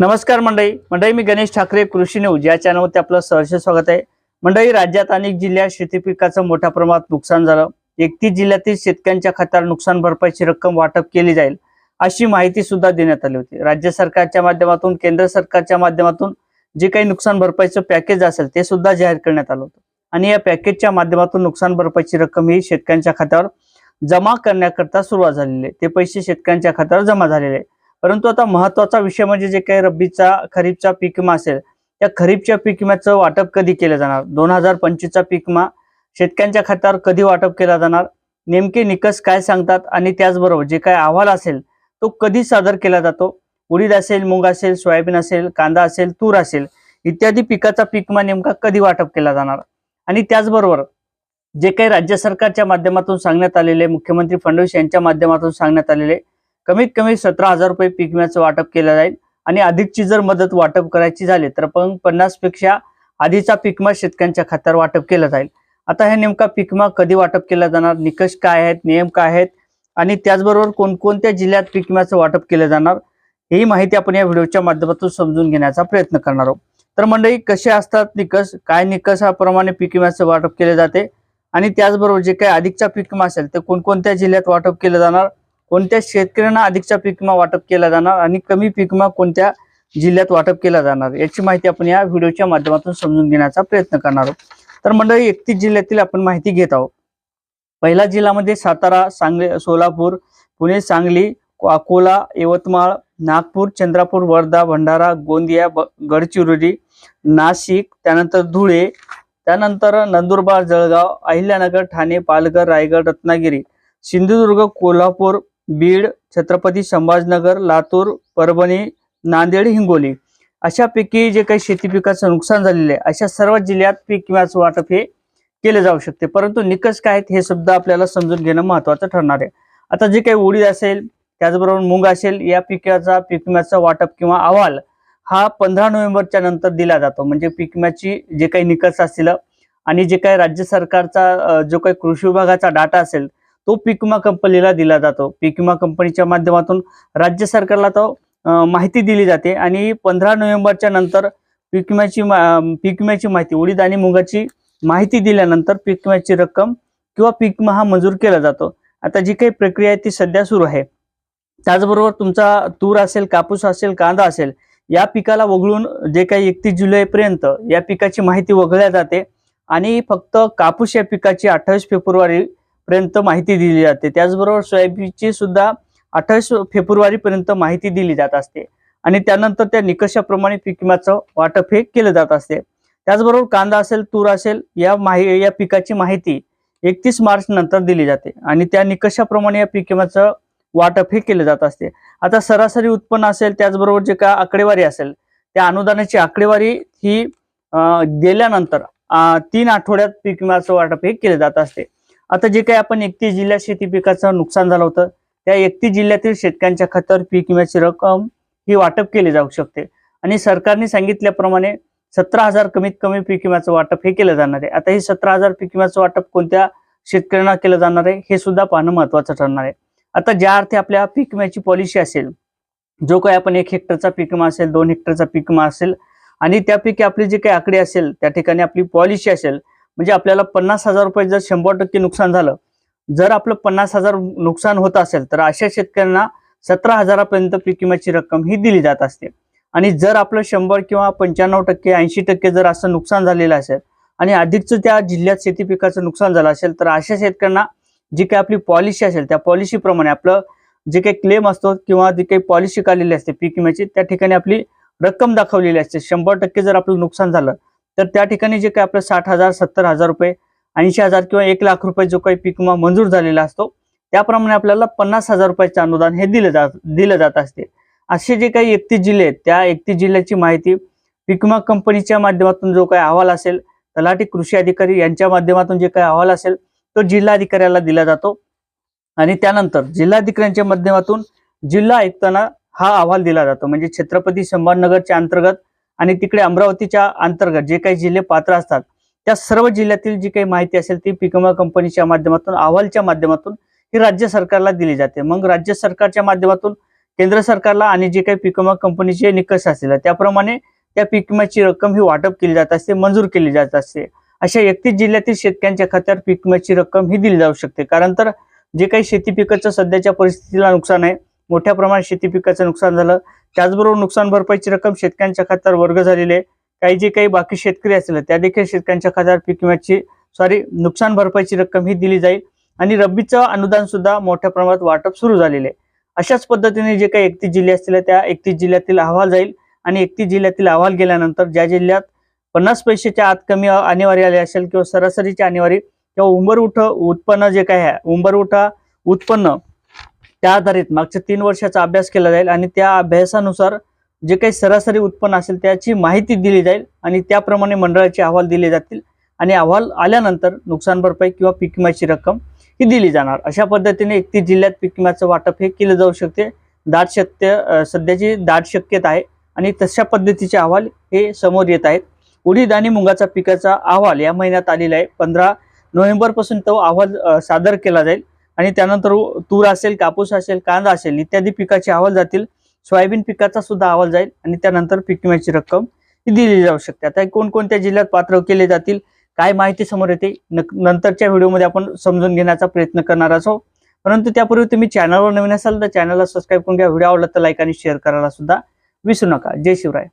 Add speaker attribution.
Speaker 1: नमस्कार मंडळी. मंडळी मी गणेश ठाकरे कृषी न्यूज. या चॅनलवरती आपलं सहर्ष स्वागत आहे. मंडळी राज्यात अनेक जिल्ह्यात शेती पिकाचं मोठ्या प्रमाणात नुकसान झालं. एकतीस जिल्ह्यातील शेतकऱ्यांच्या खात्यावर नुकसान भरपाईची रक्कम वाटप केली जाईल अशी माहिती सुद्धा देण्यात आली होती. राज्य सरकारच्या माध्यमातून केंद्र सरकारच्या माध्यमातून जे काही नुकसान भरपाईचं पॅकेज असेल ते सुद्धा जाहीर करण्यात आलं होतं. आणि या पॅकेजच्या माध्यमातून नुकसान भरपाईची रक्कम ही शेतकऱ्यांच्या खात्यावर जमा करण्याकरता सुरुवात झालेली आहे. ते पैसे शेतकऱ्यांच्या खात्यावर जमा झालेले आहे परंतु आता महत्त्वाचा विषय म्हणजे जे काही रब्बीचा खरीपचा पीक विमा असेल त्या खरीपच्या पीक विम्याचं वाटप कधी केलं जाणार? दोन हजार पंचवीसचा पीक विमा शेतकऱ्यांच्या खात्यावर कधी वाटप केला जाणार? नेमके निकष काय सांगतात? आणि त्याचबरोबर जे काय अहवाल असेल तो कधी सादर केला जातो? उडीद असेल मूग असेल सोयाबीन असेल कांदा असेल तूर असेल इत्यादी पिकाचा पीक विमा नेमका कधी वाटप केला जाणार? आणि त्याचबरोबर जे काही राज्य सरकारच्या माध्यमातून सांगण्यात आलेले मुख्यमंत्री फडणवीस यांच्या माध्यमातून सांगण्यात आलेले कमीत कमी सतरा हजार रुपये पीक विम्याचं वाटप केलं जाईल. आणि अधिकची जर मदत वाटप करायची झाली तर पण पन्नासपेक्षा आधीचा पीक विमा शेतकऱ्यांच्या खात्यावर वाटप केलं जाईल. आता हे नेमका पीक विमा कधी वाटप केला जाणार निकष काय आहेत नियम काय आहेत आणि त्याचबरोबर कोणकोणत्या जिल्ह्यात पीक विम्याचं वाटप केलं जाणार ही माहिती आपण या व्हिडिओच्या माध्यमातून समजून घेण्याचा प्रयत्न करणार आहोत. तर मंडळी कसे असतात निकष काय निकषाप्रमाणे पीक विम्याचं वाटप केले जाते आणि त्याचबरोबर जे काही अधिकचा पीक विमा असेल ते कोणकोणत्या जिल्ह्यात वाटप केलं जाणार कोणत्या शेतकऱ्यांना अधिकचा पीक विमा वाटप केला जाणार आणि कमी पीक विमा कोणत्या जिल्ह्यात वाटप केला जाणार? याची माहिती आपण या व्हिडिओच्या माध्यमातून समजून घेण्याचा प्रयत्न करणार आहोत. तर मंडळी एकतीस जिल्ह्यातील आपण माहिती घेत आहोत. पहिला जिल्ह्यामध्ये सातारा सांगली सोलापूर पुणे सांगली अकोला यवतमाळ नागपूर चंद्रपूर वर्धा भंडारा गोंदिया ब- गडचिरोली नाशिक त्यानंतर धुळे त्यानंतर नंदुरबार जळगाव अहिल्यानगर ठाणे पालघर रायगड रत्नागिरी सिंधुदुर्ग कोल्हापूर बीड छत्रपती संभाजनगर लातूर परभणी नांदेड हिंगोली. अशापैकी जे काही शेती पिकाचं नुकसान झालेलं आहे अशा सर्व जिल्ह्यात पीक विम्याचं वाटप हे केले जाऊ शकते. परंतु निकष काय आहेत हे सुद्धा आपल्याला समजून घेणं महत्वाचं ठरणार आहे. आता जे काही उडीद असेल त्याचबरोबर मूग असेल या पिकाचा पीक विम्याचं वाटप किंवा अहवाल हा पंधरा नोव्हेंबरच्या नंतर दिला जातो. म्हणजे पीक विम्याची जे काही निकष असतील आणि जे काही राज्य सरकारचा जो काही कृषी विभागाचा डाटा असेल तो पीक विमा कंपनीला दिला जातो. पीक विमा कंपनीच्या माध्यमातून राज्य सरकारला तो माहिती दिली जाते आणि पंधरा नोव्हेंबरच्या नंतर पीक विम्याची पीक विम्याची माहिती उडीद आणि मुगाची माहिती दिल्यानंतर पीक विम्याची रक्कम किंवा पीक विमा हा मंजूर केला जातो. आता जी काही प्रक्रिया आहे ती सध्या सुरू आहे. त्याचबरोबर तुमचा तूर असेल कापूस असेल कांदा असेल या पिकाला वगळून जे काही एकतीस जुलैपर्यंत या पिकाची माहिती वगळल्या जाते आणि फक्त कापूस या पिकाची अठ्ठावीस फेब्रुवारी पर्यंत माहिती दिली जाते. त्याचबरोबर सोयाबीनची सुद्धा अठ्ठावीस फेब्रुवारी पर्यंत माहिती दिली जात असते. आणि त्यानंतर त्या निकषाप्रमाणे पीक विम्याचं वाटप हे केलं जात असते. त्याचबरोबर कांदा असेल तूर असेल या माहि या पिकाची माहिती एकतीस मार्च नंतर दिली जाते. आणि त्या निकषाप्रमाणे या पीक विम्याचं वाटप हे केलं जात असते. आता सरासरी उत्पन्न असेल त्याचबरोबर जे काय आकडेवारी असेल त्या अनुदानाची आकडेवारी ही गेल्यानंतर तीन आठवड्यात पीक विम्याचं वाटप हे केले जात असते. आता जे काही आपण एकतीस जिल्ह्यात शेती पिकाचं नुकसान झालं होतं त्या एकतीस जिल्ह्यातील शेतकऱ्यांच्या खात्यावर पीक विम्याची रक्कम ही वाटप केली जाऊ शकते. आणि सरकारने सांगितल्याप्रमाणे सतरा हजार कमीत कमी पीक विम्याचं वाटप हे केलं जाणार आहे. आता हे सतरा हजार पीक विम्याचं वाटप कोणत्या शेतकऱ्यांना केलं जाणार आहे हे सुद्धा पाहणं महत्वाचं ठरणार आहे. आता ज्या अर्थी आपल्या पीक विम्याची पॉलिसी असेल जो काही आपण एक हेक्टरचा पीक विमा असेल दोन हेक्टरचा पीक विमा असेल आणि त्यापैकी आपली जी काही आकडे असेल त्या ठिकाणी आपली पॉलिसी असेल म्हणजे आपल्याला पन्नास हजार रुपये जर शंभर टक्के नुकसान झालं जर आपलं पन्नास हजार नुकसान होत असेल तर अशा शेतकऱ्यांना सतरा हजारापर्यंत पीक विम्याची रक्कम ही दिली जात असते. आणि जर आपलं शंभर किंवा पंच्याण्णव टक्के ऐंशी टक्के जर असं नुकसान झालेलं असेल आणि अधिकचं त्या जिल्ह्यात शेती पिकाचं नुकसान झालं असेल तर अशा शेतकऱ्यांना जी काही आपली पॉलिसी असेल त्या पॉलिसीप्रमाणे आपलं जे काही क्लेम असतो किंवा जी काही पॉलिसी काढलेली असते पीक विम्याची त्या ठिकाणी आपली रक्कम दाखवलेली असते. शंभर टक्के जर आपलं नुकसान झालं तर त्या ठिकाणी जे काही आपलं साठ हजार सत्तर हजार रुपये ऐंशी हजार किंवा एक लाख रुपये जो काही पीक विमा मंजूर झालेला असतो त्याप्रमाणे आपल्याला पन्नास हजार रुपयाचे अनुदान हे दिलं जात दिलं जात असते. असे जे काही एकतीस जिल्हे आहेत त्या एकतीस जिल्ह्याची माहिती पीक विमा कंपनीच्या माध्यमातून जो काही अहवाल असेल तलाठी कृषी अधिकारी यांच्या माध्यमातून जे काही अहवाल असेल तो जिल्हाधिकाऱ्याला दिला जातो. आणि त्यानंतर जिल्हाधिकाऱ्यांच्या माध्यमातून जिल्हा आयुक्तांना हा अहवाल दिला जातो. म्हणजे छत्रपती संभाजीनगरच्या अंतर्गत आणि तिकडे अमरावतीच्या अंतर्गत जे काही जिल्हे पात्र असतात त्या सर्व जिल्ह्यातील जी काही माहिती असेल ती पिकमा विमा कंपनीच्या माध्यमातून अहवालच्या माध्यमातून ही राज्य सरकारला दिली जाते. मग राज्य सरकारच्या माध्यमातून केंद्र सरकारला आणि जे काही पिकमा विमा कंपनीचे निकष असतील त्याप्रमाणे त्या पीक विम्याची रक्कम ही वाटप केली जात असते मंजूर केली जात असते. अशा एकतीस जिल्ह्यातील शेतकऱ्यांच्या खात्यावर पीक विम्याची रक्कम ही दिली जाऊ शकते. कारण तर जे काही शेती पिकाचं सध्याच्या परिस्थितीला नुकसान आहे मोठ्या प्रमाणात शेती पिकाचं नुकसान झालं. त्याचबरोबर नुकसान भरपाईची रक्कम शेतकऱ्यांच्या खात्यावर वर्ग झालेली आहे. काही जे काही बाकी शेतकरी असतील त्या देखील शेतकऱ्यांच्या खात्यावर पीक विम्याची सॉरी नुकसान भरपाईची रक्कम ही दिली जाईल आणि रब्बीचं अनुदान सुद्धा मोठ्या प्रमाणात वाटप सुरू झालेले आहे. अशाच पद्धतीने जे काही एकतीस जिल्हे असतील त्या एकतीस जिल्ह्यातील अहवाल जाईल आणि एकतीस जिल्ह्यातील अहवाल गेल्यानंतर ज्या जिल्ह्यात पन्नास पैशाच्या आत कमी अनिवार्य आले असेल किंवा सरासरीची अनिवार्य किंवा उंबर उठ उत्पन्न जे काय आहे उंबर उठा उत्पन्न त्या आधारित मागच्या तीन वर्षाचा अभ्यास केला जाईल आणि त्या अभ्यासानुसार जे काही सरासरी उत्पन्न असेल त्याची माहिती दिली जाईल आणि त्याप्रमाणे मंडळाचे अहवाल दिले जातील आणि अहवाल आल्यानंतर नुकसान भरपाई किंवा पीक विम्याची रक्कम ही दिली जाणार. अशा पद्धतीने एकतीस जिल्ह्यात पीक विम्याचं वाटप हे केलं जाऊ शकते. दाट शक्य सध्याची दाट शक्यता आहे आणि तशा पद्धतीचे अहवाल हे समोर येत आहेत. उडीद आणि मुगाचा पिकाचा अहवाल या महिन्यात आलेला आहे. पंधरा नोव्हेंबरपासून तो अहवाल सादर केला जाईल. आणि त्यानंतर तूर असेल कापूस असेल कांदा असेल इत्यादी पिकाचे अहवाल जातील. सोयाबीन पिकाचा सुद्धा अहवाल जाईल आणि त्यानंतर पीक विम्याची रक्कम ही दिली जाऊ शकते. आता कोणकोणत्या जिल्ह्यात पात्र केले जातील काय माहिती समोर येते. नंतरच्या व्हिडिओमध्ये आपण समजून घेण्याचा प्रयत्न करणार असो. परंतु त्यापूर्वी तुम्ही चॅनलवर नवीन असाल तर चॅनलला सबस्क्राईब करून घ्या. व्हिडिओ आवडला तर लाईक आणि शेअर करायला सुद्धा विसरू नका. जय शिवराय.